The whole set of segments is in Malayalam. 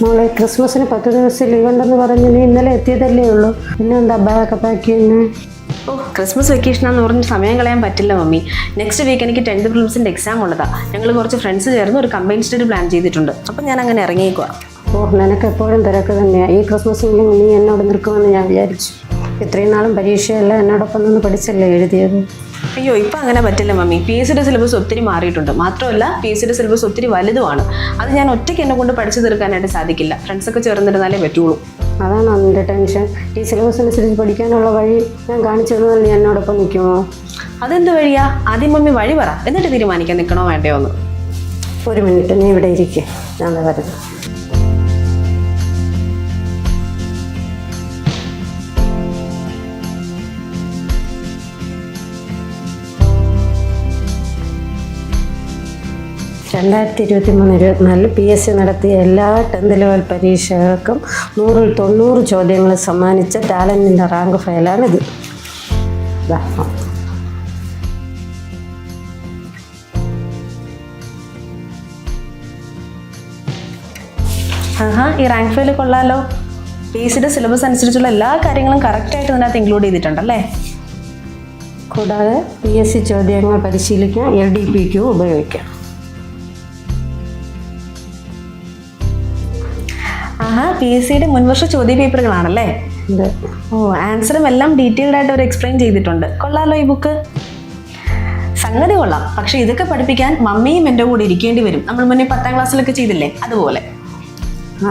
മോളെ ക്രിസ്മസിന് പത്ത് ദിവസം ലീവ് ഉണ്ടെന്ന് പറഞ്ഞ് നീ ഇന്നലെ എത്തിയതല്ലേ ഉള്ളൂ. പിന്നെ എന്താ ബാഗൊക്കെ പാക്ക് ചെയ്യുന്നു? ഓ ക്രിസ്മസ് വെക്കേഷനാന്ന് പറഞ്ഞ് സമയം കളയാൻ പറ്റില്ല മമ്മി. നെക്സ്റ്റ് വീക്ക് എനിക്ക് ടെൻത്ത് ഫിലിംസിന്റെ എക്സാം ഉള്ളതാ. ഞങ്ങൾ കുറച്ച് ഫ്രണ്ട്സ് ചേർന്ന് ഒരു കമ്പൈൻ സ്റ്റഡി പ്ലാൻ ചെയ്തിട്ടുണ്ട്. അപ്പം ഞാൻ അങ്ങനെ ഇറങ്ങിയേക്കുക ഓ നിനക്ക് എപ്പോഴും തിരക്ക് തന്നെയാണ് ഈ ക്രിസ്മസ് നീ എന്നോട് നിൽക്കുമെന്ന് ഞാൻ വിചാരിച്ചു. ഇത്രയും നാളും പരീക്ഷയല്ല എന്നോടൊപ്പം നിന്ന് പഠിച്ചല്ലേ എഴുതിയത്? അയ്യോ ഇപ്പം അങ്ങനെ പറ്റില്ല മമ്മി. പി എസ് സിയുടെ സിലബസ് ഒത്തിരി മാറിയിട്ടുണ്ട്. മാത്രമല്ല പി എസ് സിയുടെ സിലബസ് ഒത്തിരി വലുതുമാണ്. അത് ഞാൻ ഒറ്റയ്ക്ക് എന്നെ കൊണ്ട് പഠിച്ചു തീർക്കാനായിട്ട് സാധിക്കില്ല. ഫ്രണ്ട്സൊക്കെ ചേർന്നിരുന്നാലേ പറ്റുള്ളൂ. അതാണ് എന്റെ ടെൻഷൻ ഈ സിലബസ് അനുസരിച്ച് പഠിക്കാനുള്ള വഴി ഞാൻ കാണിച്ചു തന്നാൽ നീ എന്നോടൊപ്പം നിൽക്കുമോ? അതെന്ത് വഴിയാ? ആദ്യം മമ്മി വഴി പറ. എന്നിട്ട് തീരുമാനിക്കാൻ നിൽക്കണോ വേണ്ടയോ എന്ന്. ഒരു മിനിറ്റ് നീ ഇവിടെ ഇരിക്കേ. ഞാൻ വരുന്നു രണ്ടായിരത്തി ഇരുപത്തി മൂന്ന് ഇരുപത്തിനാലിൽ പി എസ് സി നടത്തിയ എല്ലാ ടെൻത്ത് ലെവൽ പരീക്ഷകൾക്കും നൂറിൽ തൊണ്ണൂറ് ചോദ്യങ്ങൾ സമ്മാനിച്ച ടാലന്റിന്റെ റാങ്ക് ഫയലാണിത്. ആഹാ ഈ റാങ്ക് ഫയൽ കൊള്ളാലോ. പി എസ് സിയുടെ സിലബസ് അനുസരിച്ചുള്ള എല്ലാ കാര്യങ്ങളും കറക്റ്റായിട്ട് ഇതിനകത്ത് ഇൻക്ലൂഡ് ചെയ്തിട്ടുണ്ടല്ലേ? കൂടാതെ പി എസ് സി ചോദ്യങ്ങൾ പരിശീലിക്കാൻ എൽ ഡി പിക്കും ഉപയോഗിക്കാം. ആഹാ പി എസ് സിയുടെ മുൻവർഷ ചോദ്യ പേപ്പറുകളാണല്ലേ? ഓ ആൻസറും എല്ലാം ഡീറ്റെയിൽഡ് ആയിട്ട് അവർ എക്സ്പ്ലെയിൻ ചെയ്തിട്ടുണ്ട്. കൊള്ളാലോ ഈ ബുക്ക്. സംഗതി കൊള്ളാം. പക്ഷെ ഇതൊക്കെ പഠിപ്പിക്കാൻ മമ്മിയും എന്റെ കൂടെ ഇരിക്കേണ്ടി വരും. നമ്മൾ മുന്നേ പത്താം ക്ലാസ്സിലൊക്കെ ചെയ്തില്ലേ? അതുപോലെ.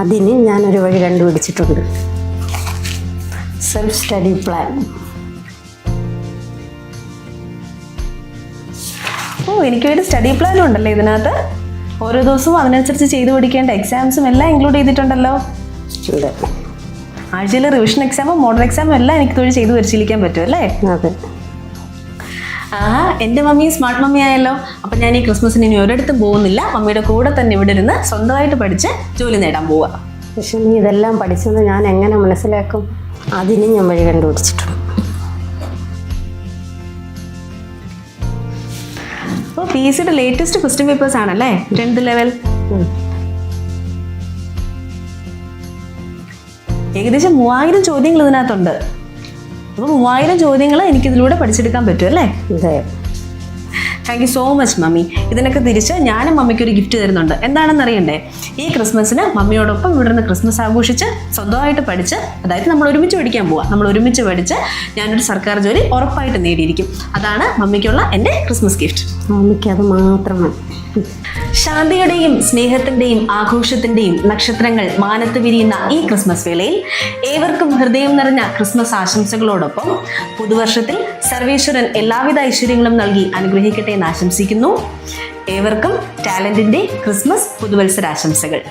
അതിന് ഞാനൊരു വഴി കണ്ടുപിടിച്ചിട്ടുണ്ട്. സെൽഫ് സ്റ്റഡി പ്ലാൻ ഓ എനിക്ക് ഒരു സ്റ്റഡി പ്ലാനും ഉണ്ടല്ലേ ഇതിനകത്ത്? ഓരോ ദിവസവും അതിനനുസരിച്ച് ചെയ്തു പഠിക്കേണ്ട എക്സാംസും എല്ലാം ഇൻക്ലൂഡ് ചെയ്തിട്ടുണ്ടല്ലോ. ആഴ്ചയിൽ റിവിഷൻ എക്സാമും മോഡൽ എക്സാമും എല്ലാം എനിക്ക് തൊഴിൽ ചെയ്ത് പരിശീലിക്കാൻ പറ്റും അല്ലേ? അതെ. ആ എന്റെ മമ്മി സ്മാർട്ട് മമ്മി ആയല്ലോ. അപ്പം ഞാൻ ഈ ക്രിസ്മസിന് ഇനി ഒരിടത്തും പോകുന്നില്ല. മമ്മിയുടെ കൂടെ തന്നെ ഇവിടെ ഇരുന്ന് സ്വന്തമായിട്ട് പഠിച്ച് ജോലി നേടാൻ പോവുക പക്ഷെ നീ ഇതെല്ലാം പഠിച്ചെന്ന് ഞാൻ എങ്ങനെ മനസ്സിലാക്കും? അതിന് ഞാൻ വഴി കണ്ടുപിടിച്ചിട്ടുണ്ട്. അപ്പോൾ പി എസ് സിയുടെ ലേറ്റസ്റ്റ് ക്വസ്റ്റ്യൻ പേപ്പേഴ്സ് ആണല്ലേ? Tenth level. ഏകദേശം മൂവായിരം ചോദ്യങ്ങൾ ഇതിനകത്തുണ്ട്. അപ്പോൾ മൂവായിരം ചോദ്യങ്ങൾ എനിക്കിതിലൂടെ പഠിച്ചെടുക്കാൻ പറ്റും അല്ലേ? അതെ. Thank you so much mummy ഇതിനൊക്കെ തിരിച്ച് ഞാനും മമ്മിക്ക് ഒരു ഗിഫ്റ്റ് തരുന്നുണ്ട്. എന്താണെന്ന് അറിയണ്ടേ? ഈ ക്രിസ്മസിന് മമ്മിയോടൊപ്പം ഇവിടെ നിന്ന് ക്രിസ്മസ് ആഘോഷിച്ച് സ്വന്തമായിട്ട് പഠിച്ച് അതായത് നമ്മൾ ഒരുമിച്ച് പഠിക്കാൻ പോവാം. നമ്മൾ ഒരുമിച്ച് പഠിച്ച് ഞാനൊരു സർക്കാർ ജോലി ഉറപ്പായിട്ട് നേടിയിരിക്കും. അതാണ് മമ്മിക്കുള്ള എന്റെ ക്രിസ്മസ് ഗിഫ്റ്റ് മമ്മിക്ക് അത് മാത്രമാണ്. മതി ശാന്തിയുടെയും സ്നേഹത്തിന്റെയും ആഘോഷത്തിന്റെയും നക്ഷത്രങ്ങൾ മാനത്ത് വിരിയുന്ന ഈ ക്രിസ്മസ് വേളയിൽ ഏവർക്കും ഹൃദയം നിറഞ്ഞ ക്രിസ്മസ് ആശംസകളോടൊപ്പം പുതുവർഷത്തിൽ സർവേശ്വരൻ എല്ലാവിധ ഐശ്വര്യങ്ങളും നൽകി അനുഗ്രഹിക്കട്ടെ എന്ന് ആശംസിക്കുന്നു. ഏവർക്കും ടാലന്റിന്റെ ക്രിസ്മസ് പുതുവത്സരാശംസകൾ.